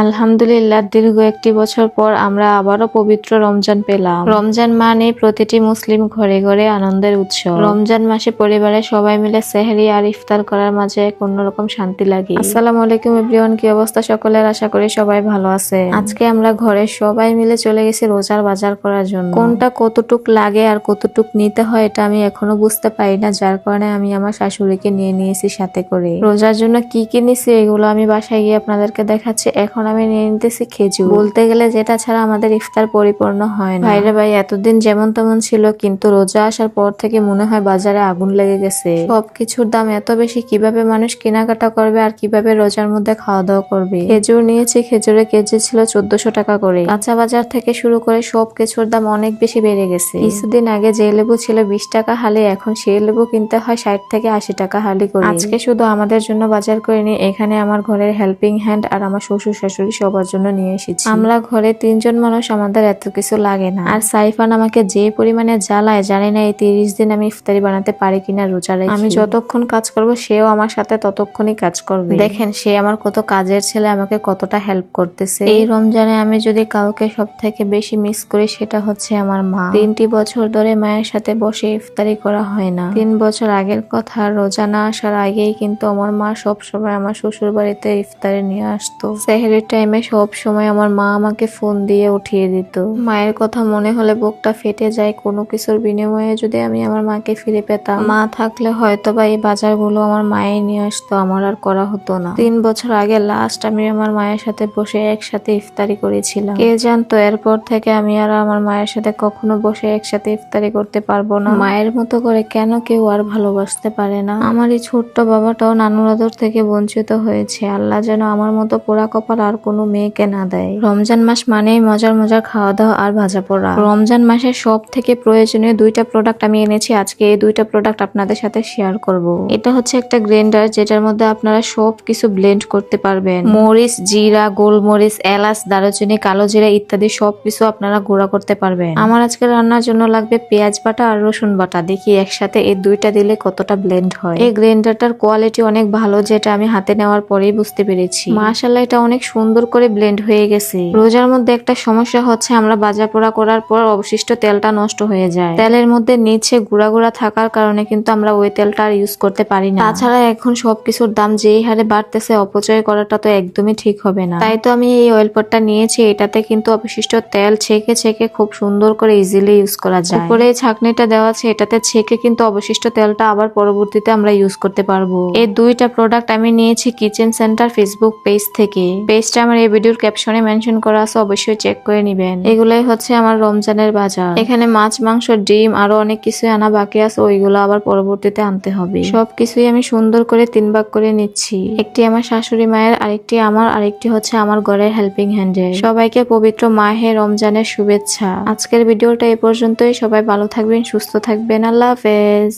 আলহামদুলিল্লাহ, দীর্ঘ একটি বছর পর আমরা আবারও পবিত্র রমজান পেলাম। রমজান মানে প্রতিটি মুসলিম ঘরে ঘরে আনন্দের উৎসব। রমজান মাসে পরিবারের সবাই মিলে সেহরি আর ইফতার করার মাঝে এক অন্যরকম শান্তি লাগে। আসসালামু আলাইকুম এভরিওয়ান, কি অবস্থা সকলের? আশা করি সবাই ভালো আছে। আজকে আমরা ঘরে সবাই মিলে চলে গেছি রোজার বাজার করার জন্য। কোনটা কতটুক লাগে আর কতটুক নিতে হয় এটা আমি এখনও বুঝতে পারি না, যার কারণে আমি আমার শাশুড়িকে নিয়ে নিয়েছি সাথে করে। রোজার জন্য কি কি নিছি এগুলো আমি বাসায় গিয়ে আপনাদেরকে দেখাচ্ছি। এখন আমি নিয়ে নিতেছি খেজুর। বলতে গেলে যেটা ছাড়া আমাদের ইফতার পরিপূর্ণ হয় না। ভাইরে ভাই এতদিন যেমন তেমন ছিল কিন্তু রোজা আসার পর থেকে মনে হয় বাজারে আগুন লেগে গেছে। সবকিছুর দাম এত বেশি কীভাবে মানুষ কেনাকাটা করবে আর কীভাবে রোজার মধ্যে খাওয়া দাওয়া করবে? খেজুর নিয়েছি খেজুরের কেজি ছিল চোদ্দশো টাকা করে। কাঁচা বাজার থেকে শুরু করে সব কিছুর দাম অনেক বেশি বেড়ে গেছে। কিছুদিন আগে যে লেবু ছিল বিশ টাকা হালি এখন সেই লেবু কিনতে হয় ষাট থেকে আশি টাকা হালি করে। আজকে শুধু আমাদের জন্য বাজার করে নিয়ে এখানে আমার ঘরের হেল্পিং হ্যান্ড আর আমার শ্বশুর শাশুড়ি সবার জন্য নিয়ে এসেছি। আমরা ঘরে তিনজন মানুষ আমাদের এত কিছু লাগে না। আর সাইফান আমাকে যে পরিমাণে জ্বালায় জানি না এই তিরিশ দিন আমি ইফতারি বানাতে পারি কিনা রোজা রেখে। আমি যতক্ষণ কাজ করব সেও আমার সাথে ততক্ষণই কাজ করবে। দেখেন সে আমার কত কাজের ছেলে আমাকে কতটা হেল্প করতেছে। এই রমজানে আমি যদি কাউকে সব থেকে বেশি মিস করি সেটা হচ্ছে আমার মা। তিনটি বছর ধরে মায়ের সাথে বসে ইফতারি করা হয় না। তিন বছর আগের কথা রোজা না আসার আগেই কিন্তু আমার মা সব সময় আমার শ্বশুর বাড়িতে ইফতারি নিয়ে আসতো। সেহেরির টাইমে সব সময় আমার মা আমাকে ফোন দিয়ে উঠিয়ে দিত। মায়ের কথা মনে হলে বুকটা ফেটে যায়। কোনো কিছুর বিনিময়ে যদি আমি আমার মাকে ফিরে পেতাম, মা থাকলে হয়তো বা এই বাজারগুলো আমার মায়ে নিয়ে আসতো। আমার আর করা হতো না। তিন বছর আগে লাস্ট আমি আমার মায়ের সাথে বসে একসাথে ইফতারি করেছিলাম। কে জানতো, এরপর থেকে আমি আর আমার মায়ের সাথে কখনো বসে একসাথে ইফতারি করতে পারব না। মায়ের মতো করে কেন কেউ আর ভালোবাসতে পারে না? আমার এই ছোট্ট বাবাটাও নানুর আদর থেকে বঞ্চিত হয়েছে। আল্লাহ যেন আমার মতো পোড়া কপাল আর কোনো মেয়েকে না দেয়। রমজান মাস মানেই মজার মজার খাওয়া দাওয়া আর ভাজা পোড়া রমজান মাসের সব থেকে প্রয়োজনীয় দুইটা প্রোডাক্ট আমি এনেছি। আজকে এই দুইটা প্রোডাক্ট আপনাদের সাথে শেয়ার করব। এটা হচ্ছে একটা গ্রাইন্ডার যেটার মধ্যে আপনারা সব কিছু ব্লেন্ড করতে পারবেন। মরিচ, জিরা, গোলমরিচ, এলাচ, দারুচিনি, কালো জিরা ইত্যাদি সব কিছু আপনারা গুঁড়া করতে পারবেন। আমার আজকে রান্নার জন্য লাগবে পেঁয়াজ বাটা আর রসুন বাটা। দেখি একসাথে এই দুইটা দিলে কতটা ব্লেন্ড হয়। এই গ্রাইন্ডারটার কোয়ালিটি অনেক ভালো, যেটা আমি হাতে নেওয়ার পরেই বুঝতে পেরেছি। মাশাল্লাহ এটা অনেক সুন্দর করে ব্লেন্ড হয়ে গেছে। রোজার মধ্যে একটা সমস্যা হচ্ছে, আমরা বাজা পোড়া করার পর অবশিষ্ট তেলটা নষ্ট হয়ে যায়। তেলের মধ্যে নিচে গুঁড়া গুঁড়া থাকার কারণে কিন্তু আমরা ওই তেলটা আর ইউজ করতে পারি না। তাছাড়া এখন সবকিছুর দাম যেই হারে বাড়তেছে, অপচয় করাটা তো একদমই ঠিক হবে না। তাই তো আমি এই অয়েল পটটা নিয়েছি, এটাতে কিন্তু অবশিষ্ট তেল ছেঁকে ছেঁকে খুব সুন্দর করে ইজিলি ইউজ করা যায়। উপরে এই ছাকনিটা দেওয়া আছে, এটাতে ছেঁকে কিন্তু অবশিষ্ট তেলটা আবার পরবর্তীতে আমরা ইউজ করতে পারব। এই দুইটা প্রোডাক্ট আমি নিয়েছি কিচেন সেন্টার ফেসবুক পেজ থেকে। পেজটা আমার এই ভিডিওর ক্যাপশনে মেনশন করা আছে, অবশ্যই চেক করে নিবেন। এগুলাই হচ্ছে আমার রমজানের বাজার। এখানে মাছ, মাংস, ডিম, আরও অনেক কিছু আনা বাকি আছে, ওইগুলো আবার পরবর্তীতে আনতে হবে। সবকিছুই আমি সুন্দর করে তিন ভাগ করে নিচ্ছি। একটি আমার শাশুড়ি মায়ের, আরেকটি আমার, আরেকটি হচ্ছে আমার ঘরের হেল্পিং হ্যান্ডের সবাইকে পবিত্র মাহে রমজানের শুভেচ্ছা। আজকের ভিডিওটা এই পর্যন্তই। সবাই ভালো থাকবেন, সুস্থ থাকবেন। আল্লাহ হাফেজ।